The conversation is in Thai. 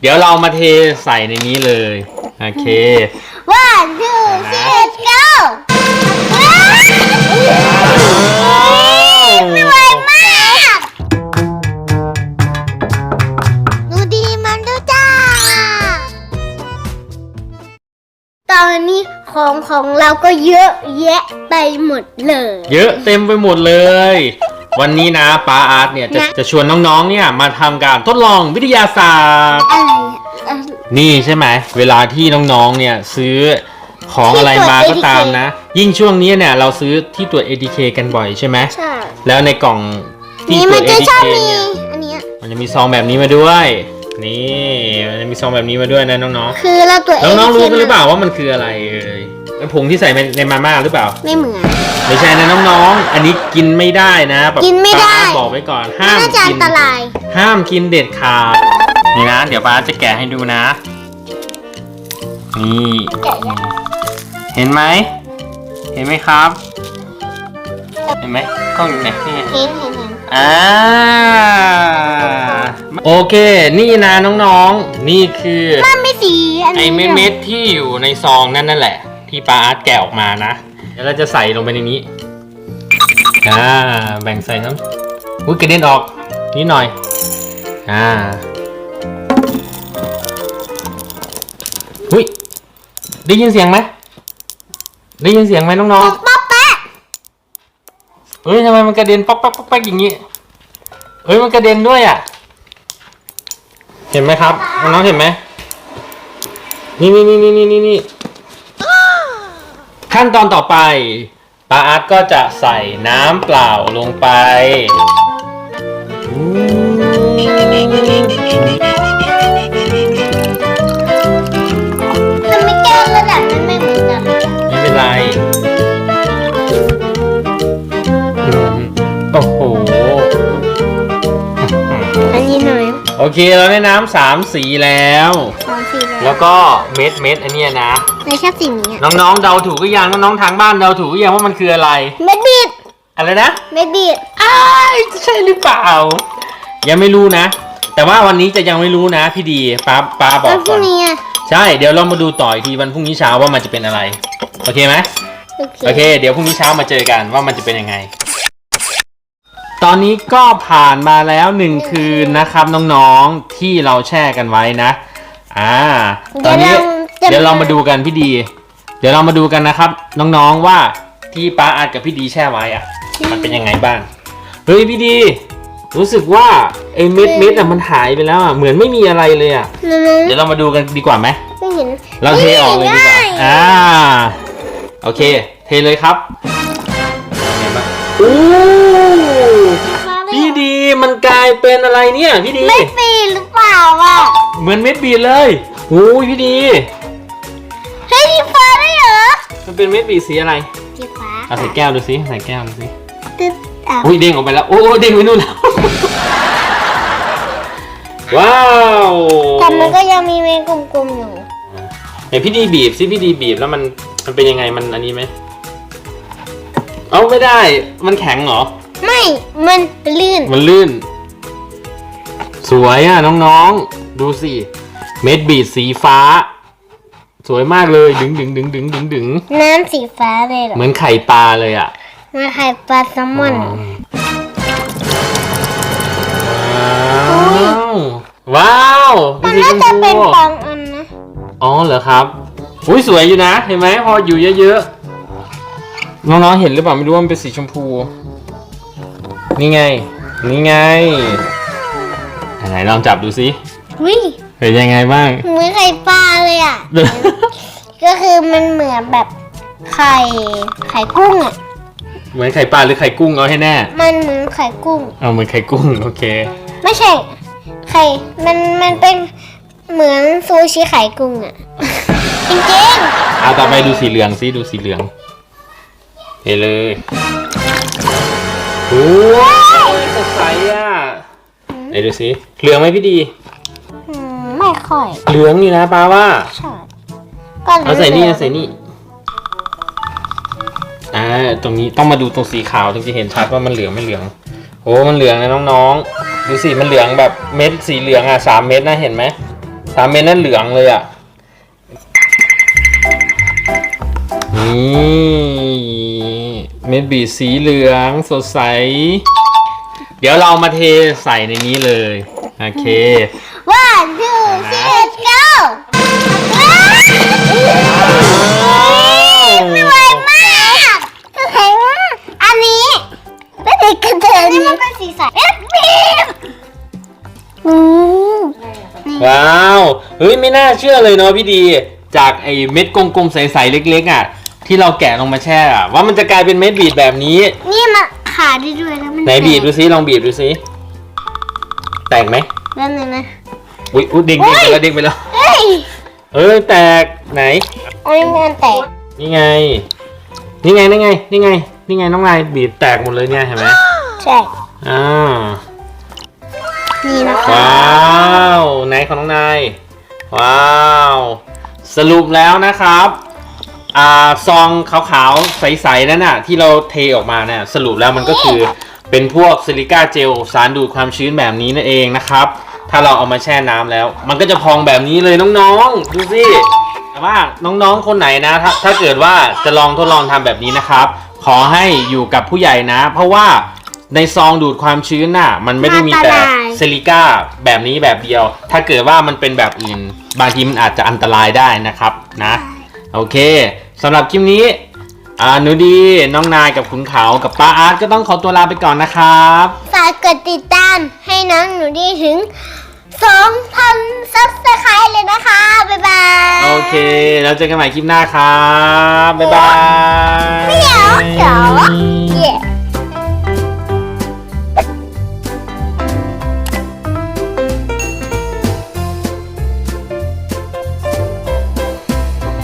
เดี๋ยวเรามาเทใส่ในนี้เลย โอเค one two three go สวยมากดูดีมันดูจ้า ตอนนี้ของของเราก็เยอะแยะไปหมดเลย เยอะเต็มไปหมดเลย วันนี้นะป้าอาร์ตเนี่ยจะนะ จะชวนน้องๆ เนี่ยมาทำการทดลองวิทยาศาสตร์ อะไรอะ นี่ใช่ไหมเวลาที่น้องๆ เนี่ยซื้อของอะไรมาก็ตามนะ ยิ่งช่วงนี้เนี่ยเราซื้อที่ตรวจ ATK กันบ่อยใช่ไหมใช่แล้วในกล่องที่นี่ตรมัวนจ จะชอบ ATK มี เนี่ยอันเนี้ยมันจะมีซองแบบนี้มาด้วย นี่มันจะมีซองแบบนี้มาด้วยนะน้องคือเราตรวจๆน้องๆ รู้กันหรือเปมาล่าว่ามันคืออะไรเอ่ย เป็นผงที่ใส่ในมาม่าหรือเปล่า ไม่เหมือน ไม่ใช่นะน้องๆ อันนี้กินไม่ได้นะแบบกินไม่ได้ป้าบอกไว้ก่อน ห้ามน่าจะอักินน ตราย ห้ามกินเด็ดขาด นี่นะ เดี๋ยวป้าจะแกะให้ดูนะ นี่ แกะยังเห็นไหม เห็นไหมครับ เห็นไหมกล้องอยู่ไหนนี่ไง เห็นเห็นเห็นอ่าโอเค นี่นะน้องๆ นี่คือ มันไม่สีอันไอ้นี้เม็ดๆที่อยู่ในซองนั่นนั่นแหละ ที่ป้าอาร์ตแกะออกมานะ เดี๋ยวเราจะใส่ลงไปในนี้อ่าแบ่งใส่น้ำอุ้ยกระเด็นออกนิดหน่อยอ่าอุ้ยได้ยินเสียงไหมได้ยินเสียงไหมน้องป๊อกป๊อกแป๊ะๆเฮ้ยทำไมมันกระเด็นป๊อกป๊อกป๊อกป๊อกอย่างนี้เฮ้ยมันกระเด็นด้วยอะ เห็นไหมครับน้องๆเห็นไหมนี่นี่นี่นี่นี่นี่นี่ ขั้นตอนต่อไปปาอาร์ตก็จะใส่น้ำเปล่าลงไปอู้ทำไมแก้วระดับมันไม่เหมือนกันไม่เป็นไรอืมโอ้โห อันนี้หน่อย โอเคเราได้น้ำสามสีแล้ว สองสีแล้วแล้วก็เม็ดเม็ดอันเนี้ยนะ ในชอบสีนี้อะน้องๆเดาถูกหรือยังน้องๆทางบ้านเดาถูกหรือยังว่ามันคืออะไร เม็ดบีดอะไรนะเม็ดบีดอ้ายใช่หรือเปล่า ยังไม่รู้นะ แต่ว่าวันนี้จะยังไม่รู้นะพี่ดีป้าป้าบอแล้กวพก่รุ่องนนี้อะใช่เดี๋ยวเรามาดูต่ออีกทีวันพรุ่งนี้เช้าว่ามันจะเป็นอะไร โอเคไหมโอเค โอเค เดี๋ยวพรุ่งนี้เช้ามาเจอกันว่ามันจะเป็นยังไง ตอนนี้ก็ผ่านมาแล้วหนึ่งคืนนะครับน้องๆที่เราแช่กันไว้นะอ่าตอนนี้เดี๋ยวเรามาดูกันพี่ดี เดี๋ยวเรามาดูกันนะครับน้องๆว่าที่ป้าอาดกับพี่ดีแช่ไว้อะมันเป็นยังไงบ้างเฮ้ยพี่ดี รู้สึกว่าไอ้เม็ดเม็ดๆอะมันหายไปแล้วอะเหมือนไม่มีอะไรเลยอะไม่เดี๋ยวเรามาดูกันดีกว่าไหมไม่เห็นเราเทออกเลยดีกว่าง่ายอ่าโอเค เทเลยครับเป็นไงบ้างโอ้ พี่ดีมันกลายเป็นอะไรเนี่ยพี่ดี ไม่ปีหรือเปล่าอะเหมือนเม็ดบีดเลยโอ้ยพี่ดีเฮ้ยสีฟ้าได้เหรอมันเป็นเม็ดบีดสีอะไรสีฟ้าเอาใส่แก้วดูสิใส่แก้วดูสิตึ๊ดอะอุ้ยเด้งออกไปแล้วโอ้เด้งไปนู่นแล้วว้าวแต่มันก็ยังมีเม็ดกลมๆอยู่ไหนพี่ดีบีบสิพี่ดีบีบแล้วมันมันเป็นยังไงมันอันนี้ไหมเอาไม่ได้มันแข็งเหรอ ไม่มันลื่น มันลื่น สวยอะน้องๆ ดูสิ เม็ดบีดสีฟ้า สวยมากเลยดึงดึงดึงดึงดึงดึงน้ำสีฟ้าเลยเหรอเหมือนไข่ปลาเลยอะมันไข่ปลาแซลมอนว้าวมันสีน่าชจะมเป็นพูบางอันนะอ๋อเหรอครับอุ้ยสวยอยู่นะ เห็นไหมพออยู่เยอะๆน้องๆเห็นหรือเปล่าไม่รู้ว่ามันเป็นสีชมพู นี่ไง นี่ไงไหนลองจับดูสิวิเป็นยังไงบ้าง เหมือนไข่ปลาเลยอะ ก็คือมันเหมือนแบบไข่ไข่กุ้งอะ เหมือนไข่ปลาหรือไข่กุ้งเอาให้แน่ มันเหมือนไข่กุ้ง เอาเหมือนไข่กุ้งโอเค ไม่ใช่ ไข่ มัน มันเป็นเหมือนซูชิไข่กุ้งอะ จริงเอาต่อไปดูสีเหลืองสิดูสีเหลืองเฮ้เลย โอ้ยสดใสอะไหนดูสิเหลืองไหมพี่ดีๆอืมไม่ค่อยเหลืองอยู่นะป้าว่าใช่ก็เอาใส่นี่หลืเอางใส่นี่อ่าตรงนี้ต้องมาดูตรงสีขาวถึงจะเห็นชัดว่ามันเหลืองไม่เหลืองโอ้มันเหลืองนะน้องๆดูสิมันเหลืองแบบเม็ดสีเหลืองอะสามเม็ดนะเห็นไหมสสามเม็ดนั่นเหลืองเลยอะนี่ เม็ดบีสีเหลืองสดใส เดี๋ยวเรามาเทใส่ในนี้เลย โอเค one two three go สวยมากสวยมาก อันนี้เป็นสีกระเทยนี่มันเป็นสีใสเอ๊ะบีมอืมว้าว เฮ้ยไม่น่าเชื่อเลยเนาะพี่ดี จากไอ้เม็ดกลมๆใสๆเล็กๆอะ ที่เราแกะลงมาแช่อะว่ามันจะกลายเป็นเม็ดบีดแบบนี้ นี่มาขาดได้ด้วยแล้วมันไหนบีดดูซิลองบีดดูซิแตกไหมแล้วนึงนะ อุ้ยอุ๊ยเด้งๆไปแล้วเด้งไปแล้ว เฮ้ยเอ้ยแตกไหนอันนี้มันแตกนี่ไง นี่ไงนี่ไงนี่ไงนี่ไงน้องนายบีบแตกหมดเลยเนี่ยเห็นไหมใช่อ่านี่นะคะว้าวไหนของน้องนายว้าว สรุปแล้วนะครับ อ่าซองขาวๆ ใสๆ นั่นน่ะ ที่เราเทออกมาเนี่ยสรุปแล้วมันก็คือเป็นพวกซิลิก้าเจลสารดูดความชื้นแบบนี้นั่นเองนะครับ ถ้าเราเอามาแช่น้ำแล้ว มันก็จะพองแบบนี้เลยน้องๆ ดูสิแต่ว่าน้องๆ คนไหนนะถ้าถ้าเกิดว่าจะลองทดลองทำแบบนี้นะครับ ขอให้อยู่กับผู้ใหญ่นะ เพราะว่าในซองดูดความชื้นน่ะ มันไม่ได้มีแต่ซิลิก้าแบบนี้แบบเดียว ถ้าเกิดว่ามันเป็นแบบอื่น บางทีมันอาจจะอันตรายได้นะครับนะ โอเค สำหรับคลิปนี้อ่าหนูดีน้องนายกับขุนเขากับป้าอาร์ตก็ต้องขอตัวลาไปก่อนนะครับ ฝากกดติดตามให้น้องหนูดีถึง 2,000ซับสไครต์เลยนะคะ บ๊ายบายโอเค แล้วเจอกันใหม่คลิปหน้าครับ บ๊ายบาย เดี๋ยวเดี๋ยว